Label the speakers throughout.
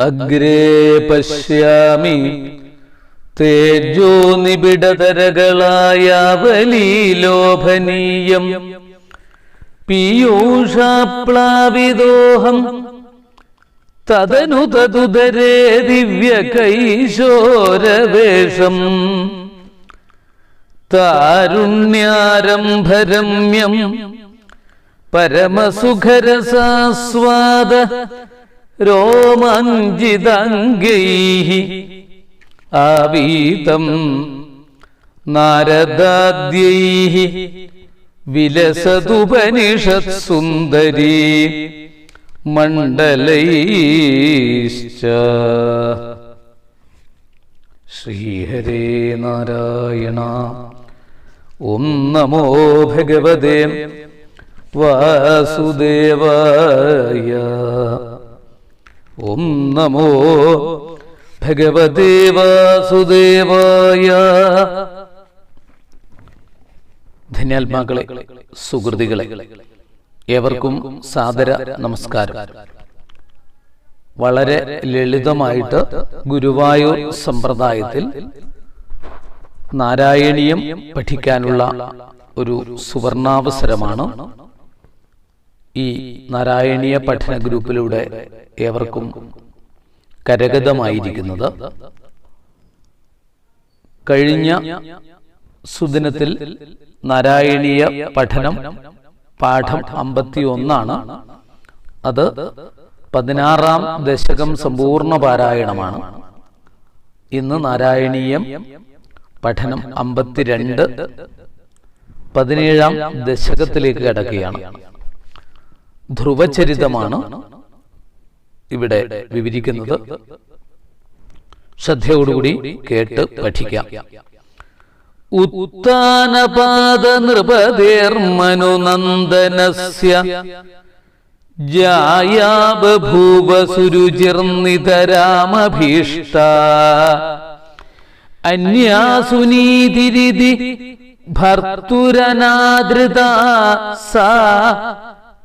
Speaker 1: അഗ്രേ പശ്യാമി. തേജോ നിബിഡതരകളായ വലീലോഭനീയം പീയൂഷാപ്ലാവിദോഹം. തദനു ദിവ്യ ദിവ്യകൈശോരവേഷം. താരുണ്യാരംഭരമ്യം. പരമസുഖരസാസ്വാദ. രോമാഞ്ചിതംഗൈः ആവീതം നാരദാദ്യൈः വിലസതുപനിഷത്സുന്ദരീ മണ്ഡലൈശ്ച. ശ്രീഹരേ നാരായണ. ഓം നമോ ഭഗവതേ. വാസുദേവായ. ഓം നമോ ഭഗവതേ വാസുദേവായ. ധന്യാത്മാക്കളെ സുഹൃതികളെ ഏവർക്കും സാദര നമസ്കാരം. വളരെ ലളിതമായിട്ട് ഗുരുവായൂർ സമ്പ്രദായത്തിൽ നാരായണീയം പഠിക്കാനുള്ള ഒരു സുവർണാവസരമാണ് ഈ നാരായണീയ പഠന ഗ്രൂപ്പിലൂടെ ഏവർക്കും കരഗതമായിരിക്കുന്നത് കഴിഞ്ഞ സുദിനത്തിൽ നാരായണീയ പഠനം പാഠം അമ്പത്തി ഒന്നാണ് അത് പതിനാറാം ദശകം സമ്പൂർണ പാരായണമാണ്. ഇന്ന് നാരായണീയം പഠനം അമ്പത്തിരണ്ട് പതിനേഴാം ദശകത്തിലേക്ക് കടക്കുകയാണ്. ധ്രുവചരിതമാണ് ഇവിടെ വിവരിക്കുന്നത്. ശ്രദ്ധയോടുകൂടി കേട്ട് പഠിക്കാം. ഉത്താനപാദ നൃപതേർമനുനന്ദനസ്യ ജായാ ബഭൂവ സുരുചിർനിതരാമഭീഷ്ട അന്യാസുനീതിരിതി ഭർത്തുരനാദൃത സാ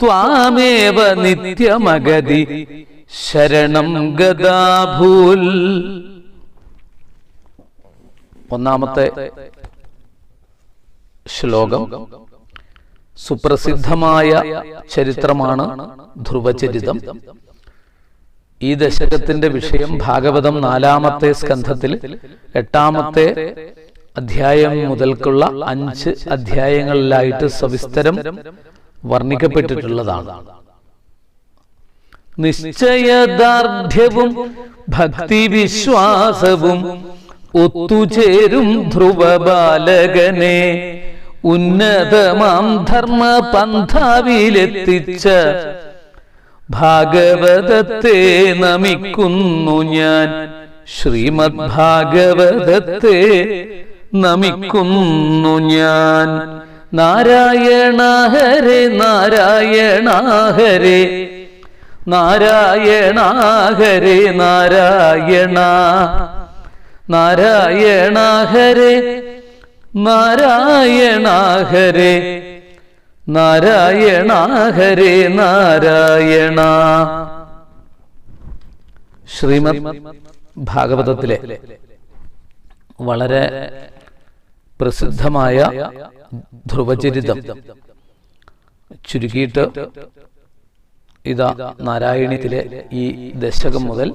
Speaker 1: ത്വാമേവ നിത്യമഗതി. ശരണം ഗതാഭൂൽ ഒന്നാമത്തെ ശ്ലോകം സുപ്രസിദ്ധമായ ചരിത്രമാണ് ധ്രുവചരിതം. ഈ ദശകത്തിന്റെ വിഷയം ഭാഗവതം നാലാമത്തെ സ്കന്ധത്തിൽ എട്ടാമത്തെ അധ്യായം മുതൽക്കുള്ള അഞ്ച് അധ്യായങ്ങളിലായിട്ട് സവിസ്തരം വർണിക്കപ്പെട്ടിട്ടുള്ളതാണ്. നിശ്ചയദാർഢ്യവും ഭക്തിവിശ്വാസവും ഒത്തുചേരും ധ്രുവ ബാലകനെ ഉന്നതമാം ധർമ്മ പന്ഥാവിലെത്തിച്ച ഭാഗവതത്തെ നമിക്കുന്നു ഞാൻ. ശ്രീമദ് ഭാഗവതത്തെ നമിക്കുന്നു ഞാൻ. നാരായണ ഹരേ നാരായണ ഹരേ. നാരായണ ഹരേ നാരായണ. നാരായണ ഹരേ നാരായണ ഹരേ. നാരായണ ഹരേ നാരായണ. ശ്രീമദ് ഭാഗവതത്തിലെ വളരെ പ്രസിദ്ധമായ ധ്രുവചരിതം. ചുരുക്കിയിട്ട് ഇതാ നാരായണീയത്തിലെ ഈ ദശകം മുതൽ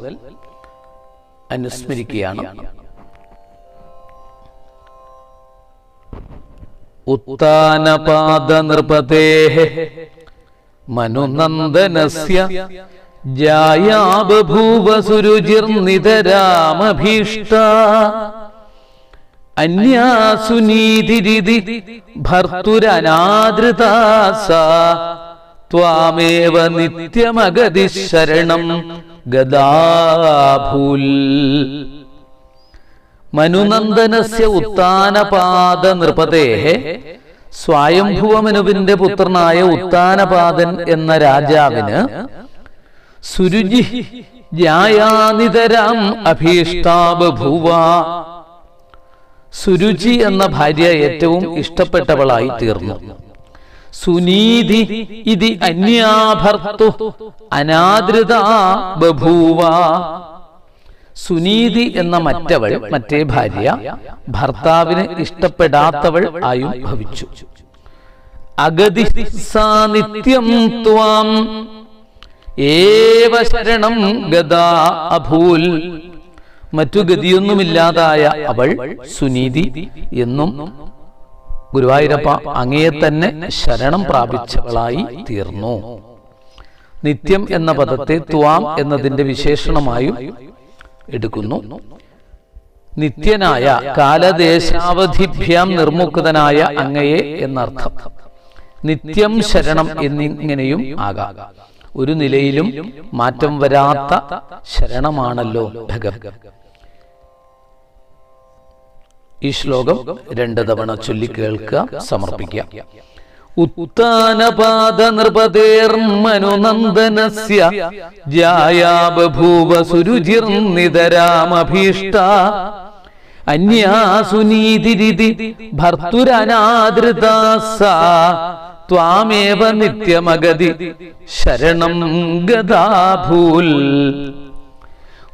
Speaker 1: അനുസ്മരിക്കുകയാണ്. ഉത്താനപാദ നൃപതേ മനുനന്ദനസ്യ ജായാബഭൂവ സുരുചിർനിതരാമഭീഷ്ട അന്യാസുനീതിരിതി ഭർത്തുരനാദൃതാസ ത്വാമേവ നിത്യമഗതി ശരണം ഗദാഭുൽ. മനുനന്ദനസ്യ ഉത്താനപാദ നൃപതേഹെ സ്വായംഭുവമനുവിന്റെ പുത്രനായ ഉത്താനപാദൻ എന്ന രാജാവിന് സുരുചി ജായാനിതരാം അഭീഷ്ടാബഭൂവ സുരുചി എന്ന ഭാര്യ ഏറ്റവും ഇഷ്ടപ്പെട്ടവളായി തീർന്നു. സുനീതി ഇതി അന്യാഭർത്തു. അനാദൃത ബഭൂവ. സുനീതി എന്ന മറ്റവൾ മറ്റേ ഭാര്യ ഭർത്താവിന് ഇഷ്ടപ്പെടാത്തവൾ ആയും ഭവിച്ചു. അഗതി സാന്നിത്യം ത്വാം. ഏവ ശരണം ഗതാ അഭൂൽ. മറ്റു ഗതിയൊന്നുമില്ലാതായ അവൾ സുനീതി എന്നും ഗുരുവായൂരപ്പ അങ്ങയെ തന്നെ ശരണം പ്രാപിച്ചവളായി തീർന്നു. നിത്യം എന്ന പദത്തെ ത്വാം എന്നതിന്റെ വിശേഷണമായും എടുക്കുന്നു. നിത്യനായ കാലദേശാവധിഭ്യാം നിർമുക്തനായ അങ്ങയെ എന്നർത്ഥം. നിത്യം ശരണം എന്നിങ്ങനെയും ആകാം. ഒരു നിലയിലും മാറ്റം വരാത്ത ശരണമാണല്ലോ ഭഗവത് ഈ ശ്ലോകം രണ്ട് തവണ ചൊല്ലിക്കേൾക്കുക സമർപ്പിക്കാം ഉത്താനപാദ നൃപതേർമനുനന്ദനസ്യ ജായാ ബഭൂവ സുരുചിർനിതരാമഭീഷ്ട അന്യാസുനീതിരിതി ഭർത്തുരനാദൃതാ ത്വാമേവ നിത്യമഗതി ശരണം ഗതാഭൂൽ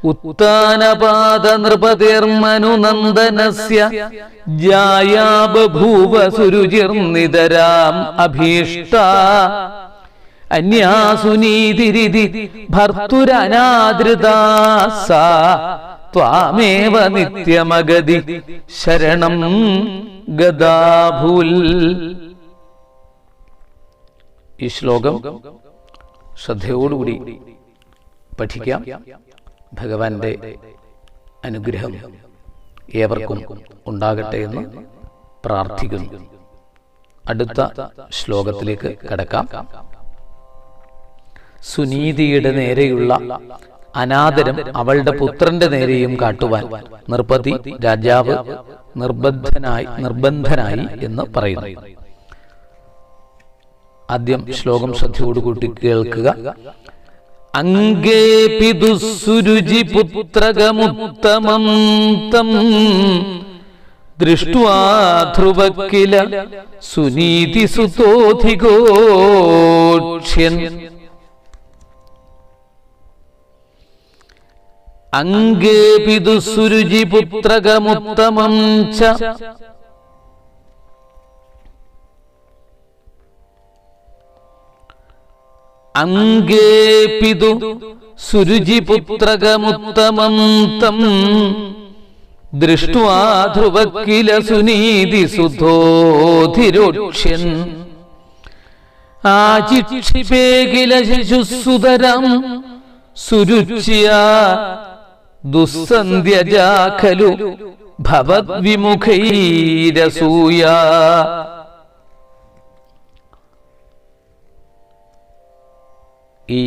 Speaker 1: ഉത്താനപാദ നൃപതിർമനുനന്ദനസ്യ ജായാ ബഭൂവ സുരുചിർനിതരാം അഭീഷ്ട. അന്യാസുനീതിരിതി ഭർത്തുരനാദൃതാ ത്വാമേവ നിത്യമഗതി ശരണം ഗതാഭൂൽ ഈ ശ്ലോകം ശ്രദ്ധയോടുകൂടി പഠിക്കാം. ഭഗവാന്റെ അനുഗ്രഹം ഏവർക്കും ഉണ്ടാകട്ടെ എന്ന് പ്രാർത്ഥിക്കുന്നു. അടുത്ത ശ്ലോകത്തിലേക്ക് കടക്കാം. സുനീതിയുടെ നേരെയുള്ള അനാദരം അവളുടെ പുത്രന്റെ നേരെയും കാട്ടുവാൻ നിർപ്പതി രാജാവ് നിർബന്ധനായി നിർബന്ധനായി എന്ന് പറയുന്നു. ആദ്യം ശ്ലോകം ശ്രദ്ധയോടുകൂട്ടി കേൾക്കുക. അങ്കേ പിതുസുരുചി പുത്രകമുത്തമം തം ദൃഷ്ട്വാ ധ്രുവക്കില കില സുനീതി സുതോധികോക്ഷ്യൻ. അങ്കേ പിതുസുരുചി പുത്രകമുത്തമം ച അങ്കേപിതു സുരുചിപുത്രകമുത്തമം തം ദൃഷ്ട്വാ സുനീതി സുധോധിരോക്ഷ്യൻ. ആചിക്ഷിപേകില ശിശുസുതരം സുരുച്യ ദുസ്സന്ധ്യജാഖലു ഭവദ്വിമുഖൈരസൂയ. ഈ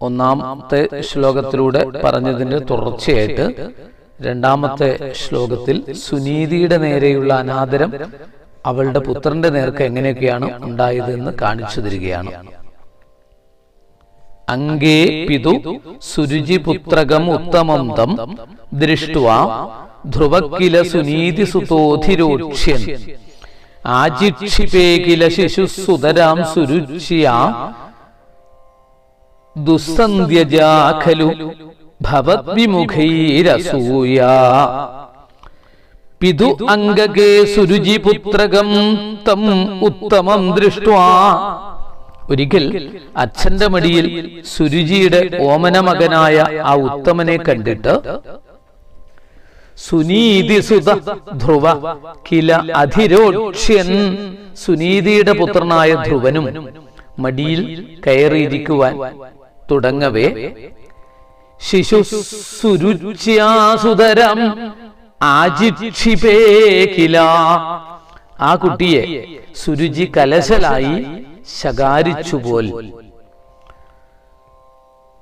Speaker 1: ഒന്നാമത്തെ ശ്ലോകത്തിലൂടെ പറഞ്ഞതിന്റെ തുടർച്ചയായിട്ട് രണ്ടാമത്തെ ശ്ലോകത്തിൽ സുനീതിയുടെ നേരെയുള്ള അനാദരം അവളുടെ പുത്രന്റെ നേർക്ക് എങ്ങനെയൊക്കെയാണ് ഉണ്ടായതെന്ന് കാണിച്ചു തരികയാണ്. അങ്കേ പിതു സുരുചി പുത്രകം ഉത്തമം തം ദൃഷ്ടുവ ധ്രുവക്കില സുനീതി സുതോധിരോക്ഷ്യൻ ആജിക്ഷിപേ കില ശിശുസുതരാം സുരുച്യ ദുസ്സന്ധ്യജാ ഖലു ഭവദ്വിമുഖൈരസൂയ. പിതു അംഗകേ സുരുചിപുത്രകം തം ഉത്തമം ദൃഷ്ട്വാ. ഒരിക്കൽ അച്ഛന്റെ മടിയിൽ സുരുചിയുടെ ഓമന മകനായ ആ ഉത്തമനെ കണ്ടിട്ട് സുനീതി സുത ധ്രുവ കില അധിരോക്ഷ്യൻ. സുനീതിയുടെ പുത്രനായ ധ്രുവനും മടിയിൽ കയറിയിരിക്കുവാൻ തുടങ്ങവേ. ശിശു സുരുച്യാസുതരം ആജിക്ഷിപേ കില. ആ കുട്ടിയെ സുരുചി കലശലായി ശകാരിച്ചുപോൽ.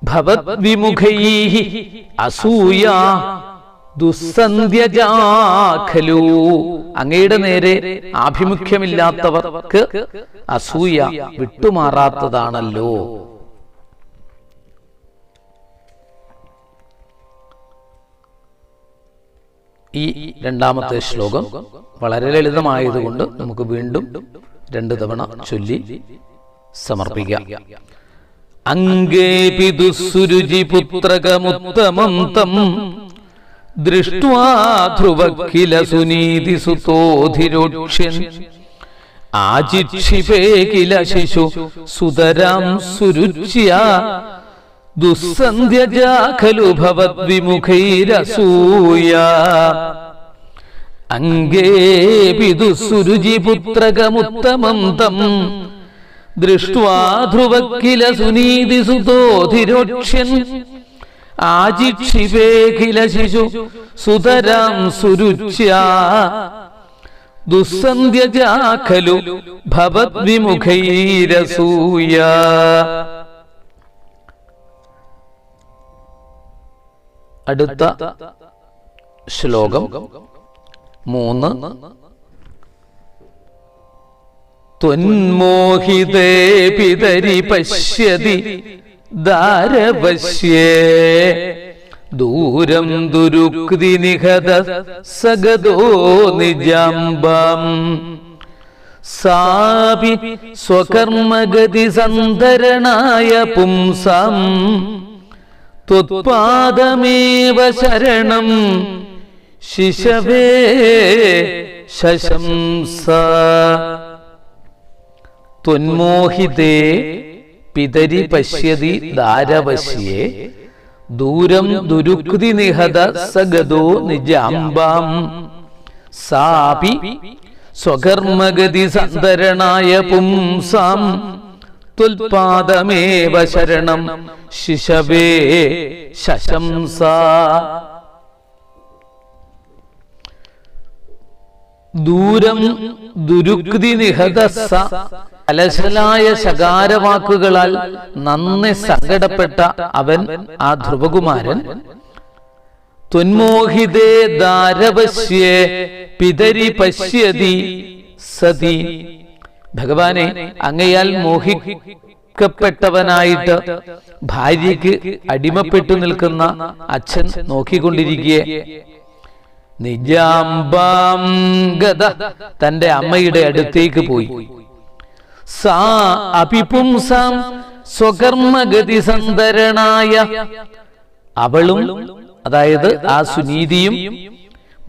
Speaker 1: ഭവദ്വിമുഖൈ അസൂയ ദുസ്സന്ധ്യജാഖലു. അങ്ങയുടെ നേരെ ആഭിമുഖ്യമില്ലാത്തവർക്ക് അസൂയ വിട്ടുമാറാത്തതാണല്ലോ. ഈ രണ്ടാമത്തെ ശ്ലോകം വളരെ ലളിതമായതുകൊണ്ട് നമുക്ക് വീണ്ടും രണ്ടു തവണ ചൊല്ലി സമർപ്പിക്കാം. അങ്കേ പിതുസുരുചി പുത്രകമുത്തമം തം ദൃഷ്ട്വാ ധ്രുവക്കില സുനീതി സുതോധിരോക്ഷ്യൻ ആജിക്ഷിപേ കില ശിശു സുതരാം സുരുച്യ. ദുസ്സന്ധ്യജാ ഖലു ഭവദ്വിമുഖൈരസൂയ അംഗേപി ദുസ്സുരുചി പുത്രകമുത്തമം തം. ദൃഷ്ട്വാ ധ്രുവക്കില സുനീതി സുതോധിരോക്ഷ്യൻ ആജിക്ഷിപേഖില ശിശു സുതരാം സുരുച്യ. ദുസ്സന്ധ്യജാഖലു ഭവദ്വിമുഖൈരസൂയ. അടുത്ത ശ്ലോകം മൂന്ന്. ത്വന്മോഹിതേ പിതരി പശ്യതി. ദാരവശ്യേ ദൂരം ദുരുക്തി നിഹത സഗതോ നിജാംബം. സാപി സ്വകർമ്മഗതി സന്തരണായ പുംസം. ത്വത്പാദമേവ ശരണം ശിശവേ ശശംസ. ത്വന്മോഹിതേ പിതരി പശ്യതി ദാരവശ്യേ ദൂരം ദുരുക്തി നിഹത സഗതോ നിജാംബാം. സാപി സ്വകർമ്മഗതി സന്തരണായ പുംസാം. തുൽപാദമേവ ശരണം. ശിശവേ ശശംസ. ദൂരം ദുരുക്തി നിഹതസ അലശലായ ശകാരവാക്കുകളാൽ നന്നെ സങ്കടപ്പെട്ട അവൻ ആ ധ്രുവകുമാരൻ. ത്വന്മോഹിതേ ദാരവശ്യേ പിതരി പശ്യതി സതി. ഭഗവാനെ അങ്ങയാൽ മോഹിക്കപ്പെട്ടവനായിട്ട് ഭാര്യയ്ക്ക് അടിമപ്പെട്ടു നിൽക്കുന്ന അച്ഛൻ നോക്കിക്കൊണ്ടിരിക്കെ. നിജാംബാം ഗത തന്റെ അമ്മയുടെ അടുത്തേക്ക് പോയി. സാ അപിപുംസാം സ്വകർമ്മഗതി സന്തരണായ അവളും അതായത് ആ സുനീതിയും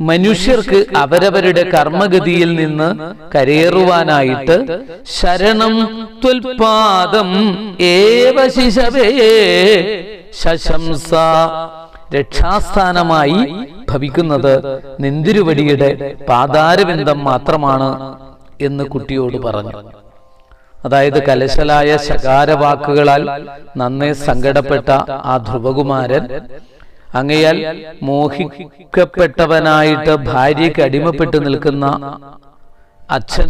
Speaker 1: മനുഷ്യർക്ക് അവരവരുടെ കർമ്മഗതിയിൽ നിന്ന് കരയേറുവാനായിട്ട് ശരണം ത്വൽപാദം ഏവ ശിശവേ ശശംസ രക്ഷാസ്ഥാനമായി ഭവിക്കുന്നത് നിന്തിരുവടിയുടെ പാതാരവിന്ദം മാത്രമാണ് എന്ന് കുട്ടിയോട് പറഞ്ഞു. അതായത് കലശലായ ശകാരവാക്കുകളാൽ നന്നേ സങ്കടപ്പെട്ട ആ ധ്രുവകുമാരൻ. അങ്ങയാൽ മോഹിക്കപ്പെട്ടവനായിട്ട് ഭാര്യയ്ക്ക് അടിമപ്പെട്ടു നിൽക്കുന്ന അച്ഛൻ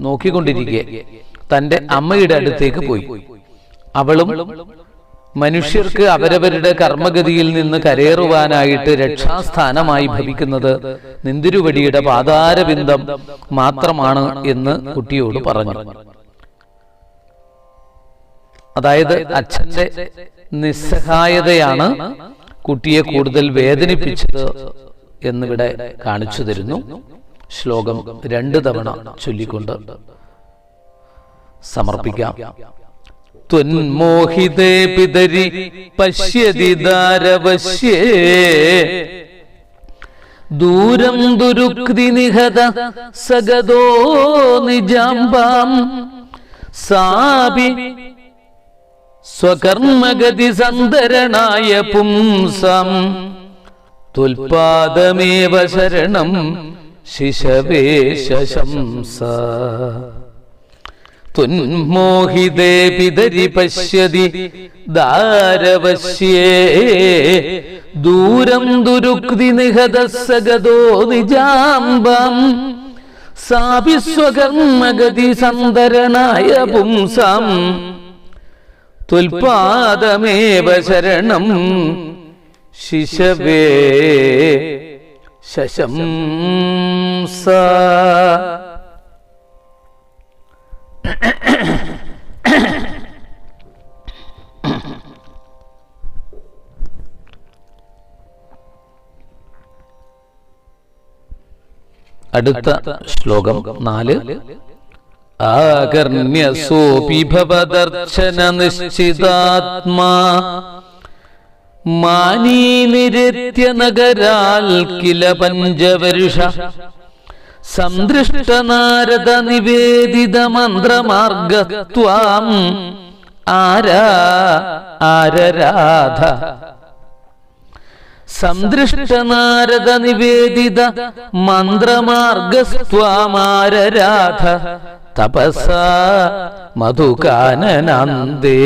Speaker 1: നോക്കിക്കൊണ്ടിരിക്കെ. തന്റെ അമ്മയുടെ അടുത്തേക്ക് പോയി. അവളും മനുഷ്യർക്ക് അവരവരുടെ കർമ്മഗതിയിൽ നിന്ന് കരേറുവാനായിട്ട് രക്ഷാസ്ഥാനമായി ഭവിക്കുന്നത് നിന്തിരുവടിയുടെ പാതാരബിന്ദം മാത്രമാണ് എന്ന് കുട്ടിയോട് പറഞ്ഞു. അതായത് അച്ഛന്റെ നിസ്സഹായതയാണ് കുട്ടിയെ കൂടുതൽ വേദനിപ്പിച്ചത് എന്നിവിടെ കാണിച്ചു തരുന്നു. ശ്ലോകം രണ്ട് തവണ ചൊല്ലിക്കൊണ്ട് സമർപ്പിക്കാം. ത്വന്മോഹിതേ പിതരി പശ്യതി ദാരവശ്യേ ദൂരം ദുരുക്തി നിഹത സഗതോ നിജാംബാം. സാപി സ്വകർമ്മഗതി സന്തരണായ പുംസം. തുൽപാദമേവ ശരണം ശിശവേ ശംസ തുന്മോഹിതേ പിതരി പശ്യതി ദാരവശ്യേ ദൂരം ദുരുക്തി നിഹത സഗതോ നിജാംബം സാഭിസ്വകർമ്മഗതി സന്തരണായ പുംസം. തുൽപാദമേവ ശരണം. ശിശവേ ശശംസ. അടുത്ത ശ്ലോകം നാല്. ആകർണ്യസോപി ഭവദർശന നിശ്ചിതാത്മാ മാനീ നിരത്യ നഗരാൽ കില പഞ്ചവരുഷ സന്ദൃഷ്ട നാരദ നിവേദിത മന്ത്രമാർഗത്വാം ആരാ? ആരരാധ? സന്ദൃഷ്ട നാരദ നിവേദിത മന്ത്രമാർഗസ്വാമാരരാധ തപസ മധുകാനനന്ദേ.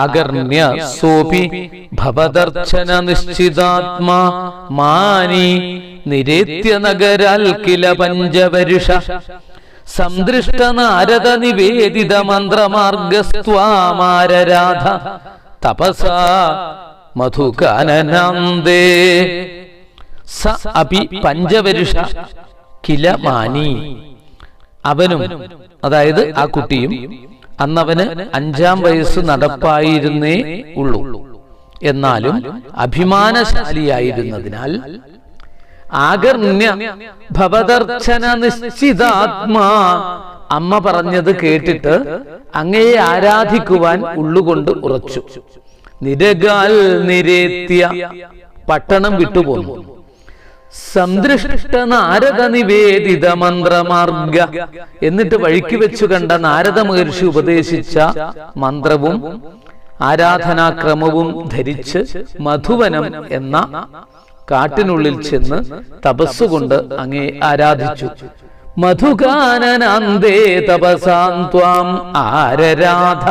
Speaker 1: ആകർണ്യ സോപി ഭവദർശന നിശ്ചിതാത്മാ മാനി നിരേത്യ നഗരാൽ കില പഞ്ചവരുഷ. സന്ദൃഷ്ട നാരദ നിവേദിത മന്ത്രമാർഗസ്വാമാരരാധ തപസ മധുകാനനന്ദേ. സ അപി പഞ്ചവരുഷ കില മാനി. അവനും അതായത് ആ കുട്ടിയും അന്നവന് അഞ്ചാം വയസ്സ് നടപ്പായിരുന്നേ ഉള്ളൂ. എന്നാലും അഭിമാനശാലിയായിരുന്നതിനാൽ ആകർണ്യ ഭവദർശന നിശ്ചിതാത്മാ. അമ്മ പറഞ്ഞത് കേട്ടിട്ട് അങ്ങയെ ആരാധിക്കുവാൻ ഉള്ളുകൊണ്ട് ഉറച്ചു. നിരകാൽ നിരേത്യ പട്ടണം വിട്ടുപോന്നു. സന്ദൃഷ്ട നാരദ നിവേദിത മന്ത്രമാർഗ എന്നിട്ട് വഴിക്ക് വെച്ചു കണ്ട നാരദ മഹർഷി ഉപദേശിച്ച മന്ത്രവും ആരാധനാക്രമവും ധരിച്ച് മധുവനം എന്ന കാട്ടിനുള്ളിൽ ചെന്ന് തപസ്സുകൊണ്ട് അങ്ങേ ആരാധിച്ചു. മധുഗാനനന്ദേ തപസാന്ത്വാം ആരരാധ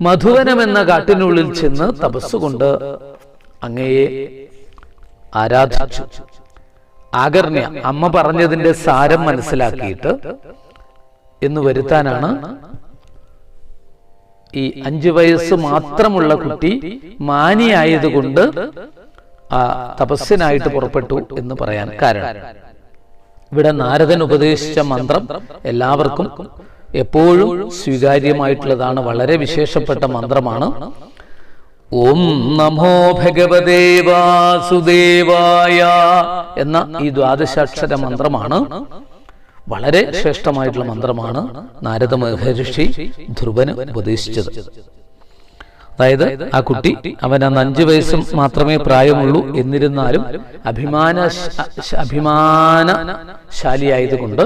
Speaker 1: മധുവനം എന്ന കാട്ടിനുള്ളിൽ ചെന്ന് തപസ്സുകൊണ്ട് അങ്ങയെ ആരാധിച്ചു. ആകർണ്യ അമ്മ പറഞ്ഞതിന്റെ സാരം മനസ്സിലാക്കിയിട്ട് എന്ന് വരുത്താനാണ് ഈ അഞ്ചു വയസ്സ് മാത്രമുള്ള കുട്ടി മാനിയായതുകൊണ്ട് ആ തപസ്സിനായിട്ട് പുറപ്പെട്ടു എന്ന് പറയാൻ കാരണം. ഇവിടെ നാരദൻ ഉപദേശിച്ച മന്ത്രം എല്ലാവർക്കും എപ്പോഴും സ്വീകാര്യമായിട്ടുള്ളതാണ്. വളരെ വിശേഷപ്പെട്ട മന്ത്രമാണ്. ഓം നമോ ഭഗവതേ വാസുദേവായ എന്ന ഈ ദ്വാദശാക്ഷര മന്ത്രമാണ്. വളരെ ശ്രേഷ്ഠമായിട്ടുള്ള മന്ത്രമാണ് നാരദ മഹർഷി ധ്രുവന് ഉപദേശിച്ചത്. അതായത് ആ കുട്ടി അവൻ അന്ന് അഞ്ചു വയസ്സും മാത്രമേ പ്രായമുള്ളൂ എന്നിരുന്നാലും അഭിമാന അഭിമാനശാലിയായതുകൊണ്ട്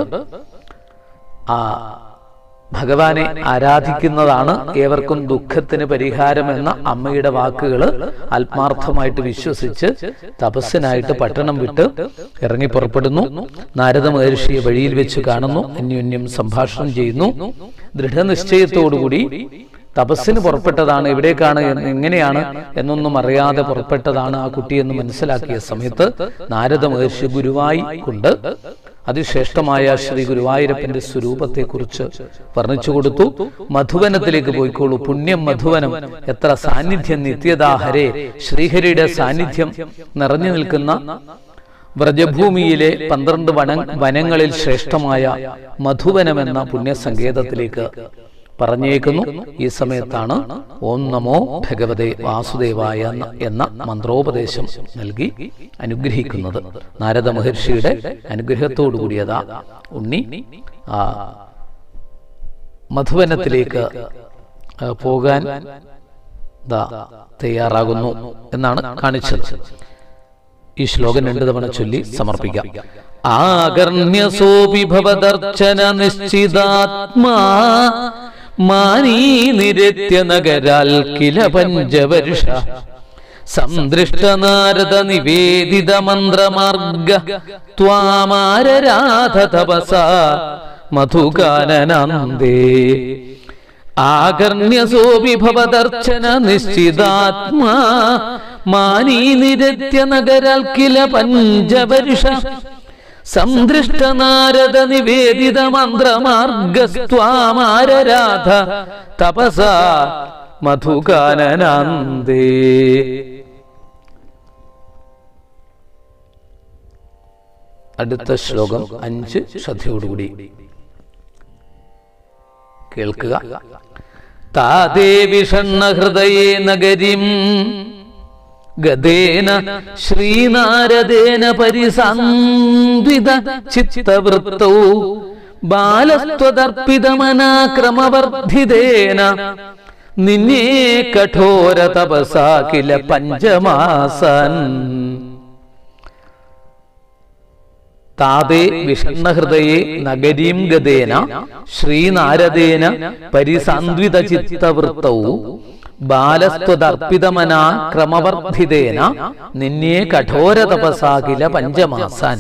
Speaker 1: ആ ഭഗവാനെ ആരാധിക്കുന്നതാണ് ഏവർക്കും ദുഃഖത്തിന് പരിഹാരം എന്ന അമ്മയുടെ വാക്കുകൾ ആത്മാർത്ഥമായിട്ട് വിശ്വസിച്ച് തപസ്സിനായിട്ട് പട്ടണം വിട്ട് ഇറങ്ങി പുറപ്പെടുന്നു. നാരദ മഹർഷിയെ വഴിയിൽ വെച്ച് കാണുന്നു. അന്യോന്യം സംഭാഷണം ചെയ്യുന്നു. ദൃഢനിശ്ചയത്തോടുകൂടി തപസ്സിന് പുറപ്പെട്ടതാണ് എവിടേക്കാണ് എങ്ങനെയാണ് എന്നൊന്നും അറിയാതെ പുറപ്പെട്ടതാണ് ആ കുട്ടിയെന്ന് മനസ്സിലാക്കിയ സമയത്ത് നാരദ മഹർഷി ഗുരുവായി കൊണ്ട് അതിശ്രേഷ്ഠമായ ശ്രീ ഗുരുവായൂരപ്പന്റെ സ്വരൂപത്തെ കുറിച്ച് വർണിച്ചു കൊടുത്തു മധുവനത്തിലേക്ക് പോയിക്കോളൂ. പുണ്യം മധുവനം. എത്ര സാന്നിധ്യം നിത്യദാഹരെ ശ്രീഹരിയുടെ സാന്നിധ്യം നിറഞ്ഞു നിൽക്കുന്ന വ്രജഭൂമിയിലെ പന്ത്രണ്ട് വന വനങ്ങളിൽ ശ്രേഷ്ഠമായ മധുവനമെന്ന പുണ്യസങ്കേതത്തിലേക്ക് പറഞ്ഞേക്കുന്നു. ഈ സമയത്താണ് ഓം നമോ ഭഗവതേ വാസുദേവായ എന്ന- മന്ത്രോപദേശം നൽകി അനുഗ്രഹിക്കുന്നത്. നാരദ മഹർഷിയുടെ അനുഗ്രഹത്തോടു കൂടിയതാ ഉണ്ണി മധുവനത്തിലേക്ക് പോകാൻ തയ്യാറാകുന്നു എന്നാണ് കാണിച്ചത്. ഈ ശ്ലോകം രണ്ടു തവണ ചൊല്ലി സമർപ്പിക്കാം. ആകർണ്യസോപി ഭവദർശന നിശ്ചിതാത്മാ മാനീ നിരത്യ നഗരാൽ കില പഞ്ചവർഷ സന്ദൃഷ്ട നാരദ നിവേദിത മന്ത്രമാർഗ. ത്വാമാരരാധ തപസ മധുകാനനന്ദേ ആകർണ്യസോപി ഭവദർശന നിശ്ചിതാത്മാ. മാനീ നിരത്യ നഗരാൽ കില പഞ്ചവർഷ സന്ദൃഷ്ട നാരദ നിവേദിത മന്ത്രമാർഗസ്വാമാരാധ തപസ മധുകാനനന്ദേ അടുത്ത ശ്ലോകം അഞ്ച് ശ്രദ്ധയോടുകൂടി. കേൾക്കുക. താതേ വിഷണ്ണ ഹൃദയേ നഗരിം. ഗതേന ശ്രീനാരദേന പരിസന്ധിത ചിത്തവൃത്തൗ ബാലസ്ത്വതർപ്പിതമനാക്രമവർദ്ധിതേന നിന്നെ കഠോര തപസാ കില പഞ്ചമാസൻ. താതേ വിഷണ്ണഹൃദയെ നഗരീം ഗതേന ശ്രീനാരദേന പരിസന്ധിത ചിത്തവൃത്തൗ ബാലസ്ത്വതർപ്പിതമനാ ക്രമവർദ്ധിതേന നിന്നെ കഠോര തപസാകില പഞ്ചമാസാൻ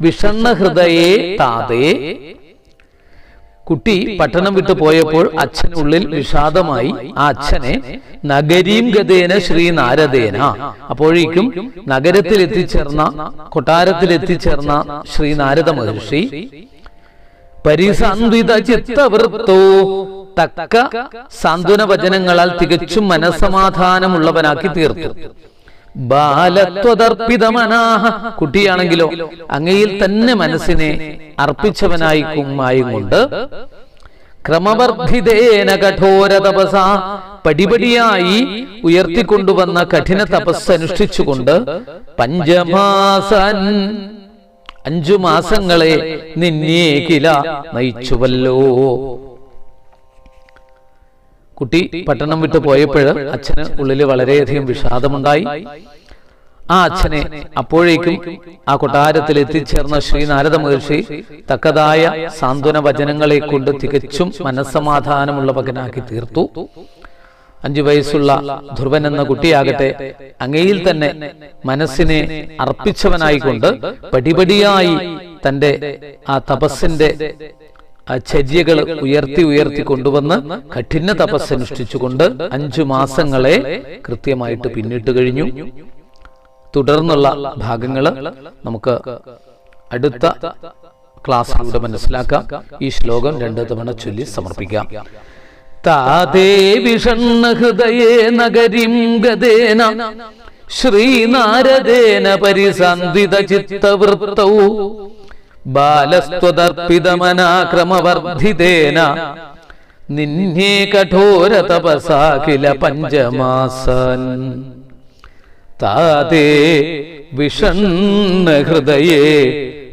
Speaker 1: വിഷണ്ണഹൃദയെ താതേ. കുട്ടി പട്ടണം വിട്ടു പോയപ്പോൾ അച്ഛനുള്ളിൽ വിഷാദമായി ആ അച്ഛനെ നഗരീം ഗതേന ശ്രീ അപ്പോഴേക്കും നഗരത്തിൽ എത്തിച്ചേർന്ന കൊട്ടാരത്തിൽ എത്തിച്ചേർന്ന ശ്രീ നാരദ മഹർഷി പരിസന്ധിത ചിത്തവൃത്തോ തക്ക സാന്ത്വന വചനങ്ങളാൽ തികച്ചും മനസമാധാനമുള്ളവനാക്കി തീർത്തു. ബാലത്വതർപ്പിതമനാഹ കുട്ടിയാണെങ്കിലോ അങ്ങയിൽ തന്നെ മനസ്സിനെ അർപ്പിച്ചവനായി കുമ്മായും കൊണ്ട് ക്രമവർദ്ധിതേന കഠോര തപസ പടിപടിയായി ഉയർത്തിക്കൊണ്ടുവന്ന കഠിന തപസ് അനുഷ്ഠിച്ചുകൊണ്ട് പഞ്ചമാസൻ അഞ്ചു മാസങ്ങളെ നിന്നേ കില നയിച്ചുവല്ലോ. കുട്ടി പട്ടണം വിട്ടു പോയപ്പോൾ അച്ഛന് ഉള്ളിൽ വളരെയധികം വിഷാദമുണ്ടായി. ആ അച്ഛനെ അപ്പോഴേക്കും ആ കൊട്ടാരത്തിൽ എത്തിച്ചേർന്ന ശ്രീ നാരദ മഹർഷി തക്കതായ സാന്ത്വന വചനങ്ങളെ കൊണ്ട് തികച്ചും മനസ്സമാധാനമുള്ള പകനാക്കി തീർത്തു. അഞ്ചു വയസ്സുള്ള ധ്രുവൻ എന്ന കുട്ടിയാകട്ടെ അങ്ങയിൽ തന്നെ മനസ്സിനെ അർപ്പിച്ചവനായിക്കൊണ്ട് പടിപടിയായി തന്റെ ആ തപസ്സിന്റെ ആ ചര്യകൾ ഉയർത്തി ഉയർത്തി കൊണ്ടുവന്ന് കഠിന തപസ് അനുഷ്ഠിച്ചുകൊണ്ട് അഞ്ചു മാസങ്ങളെ കൃത്യമായിട്ട് പിന്നിട്ട് കഴിഞ്ഞു. തുടർന്നുള്ള ഭാഗങ്ങൾ നമുക്ക് അടുത്ത ക്ലാസ്സിലൂടെ മനസ്സിലാക്കാം. ഈ ശ്ലോകം രണ്ടു തവണ ചൊല്ലി സമർപ്പിക്കാം. നഗരിം ഗതേന ശ്രീനാരദേന പരിസന്ധിത ചിത്തവൃത്തൗ ബാലസ്ത്വതർപ്പിതമനാക്രമവർദ്ധിതേന നിന്നെ കഠോര തപസാഖില പഞ്ചമാസൻ. താതേ വിഷണ്ണ ഹൃദയേ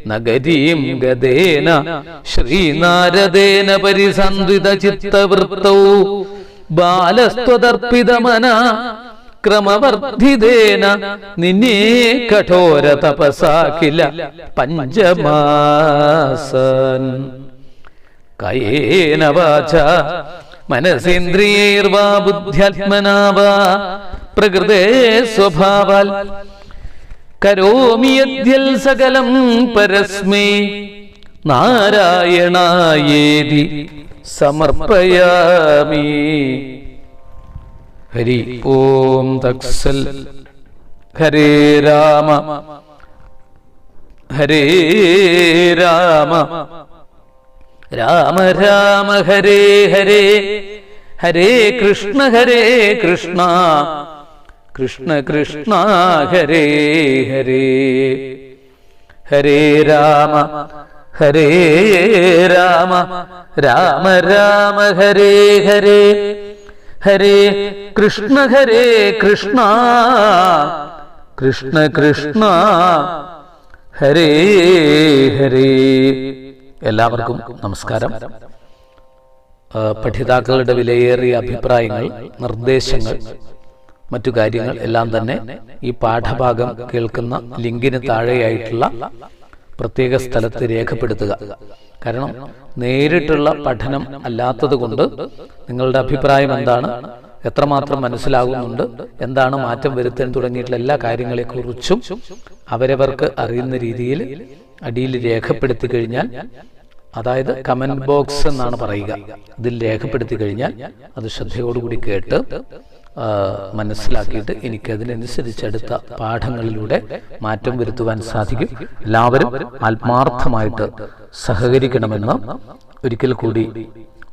Speaker 1: നഗരീം ഗതേന. ശ്രീനാരദേന പരിസന്ധിത ചിത്തവൃത്തൗ. ബാലസ്ത്വതർപ്പിതമന ക്രമവർദ്ധിതേന നിന്നെ കഠോര തപസാക്കില്ല പഞ്ചമാസൻ. കയേന വാച മനസേന്ദ്രിയൈർവാ ബുദ്ധ്യാത്മനാവാ പ്രകൃതേ സ്വഭാവാൽ. കരോമി യദ്യൽ സകലം പരസ്മൈ നാരായണായേതി സമർപ്പയാമി. ഹരി ഓം തക്സൽ ഹരേ രാമ. ഹരേ രാമ. രാമ രാമ ഹരേ ഹരേ. ഹരേ കൃഷ്ണ ഹരേ കൃഷ്ണ. കൃഷ്ണ കൃഷ്ണ ഹരേ ഹരേ. ഹരേ രാമ. ഹരേ രാമ. രാമ രാമ ഹരേ ഹരേ. ഹരേ കൃഷ്ണ ഹരേ കൃഷ്ണ. കൃഷ്ണ കൃഷ്ണ. ഹരേ ഹരേ. എല്ലാവർക്കും നമസ്കാരം. പഠിതാക്കളുടെ വിലയേറിയ അഭിപ്രായങ്ങൾ നിർദ്ദേശങ്ങൾ മറ്റു കാര്യങ്ങൾ എല്ലാം തന്നെ ഈ പാഠഭാഗം കേൾക്കുന്ന ലിങ്കിന് താഴെയായിട്ടുള്ള പ്രത്യേക സ്ഥലത്ത് രേഖപ്പെടുത്തുക. കാരണം നേരിട്ടുള്ള പഠനം അല്ലാത്തത് കൊണ്ട് നിങ്ങളുടെ അഭിപ്രായം എന്താണ്? എത്രമാത്രം മനസ്സിലാകുന്നുണ്ട്? എന്താണ് മാറ്റം വരുത്താൻ തുടങ്ങിയിട്ടുള്ള എല്ലാ കാര്യങ്ങളെക്കുറിച്ചും അവരവർക്ക് അറിയുന്ന രീതിയിൽ അടിയിൽ രേഖപ്പെടുത്തി കഴിഞ്ഞാൽ അതായത് കമന്റ് ബോക്സ് എന്നാണ് പറയുക. ഇതിൽ രേഖപ്പെടുത്തി കഴിഞ്ഞാൽ അത് ശ്രദ്ധയോടുകൂടി കേട്ട് മനസ്സിലാക്കിയിട്ട് എനിക്ക് അതിനനുസരിച്ച് അടുത്ത പാഠങ്ങളിലൂടെ മാറ്റം വരുത്തുവാൻ സാധിക്കും. എല്ലാവരും ആത്മാർത്ഥമായിട്ട് സഹകരിക്കണമെന്ന് ഒരിക്കൽ കൂടി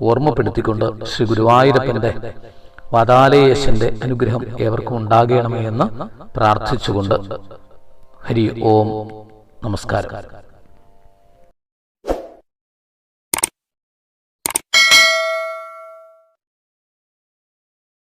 Speaker 1: ഓർമ്മപ്പെടുത്തിക്കൊണ്ട് ശ്രീ ഗുരുവായൂരപ്പന്റെ വാതാലയേശന്റെ അനുഗ്രഹം ഏവർക്കും ഉണ്ടാകണമേ എന്ന് പ്രാർത്ഥിച്ചുകൊണ്ട് ഹരി ഓം നമസ്കാരം.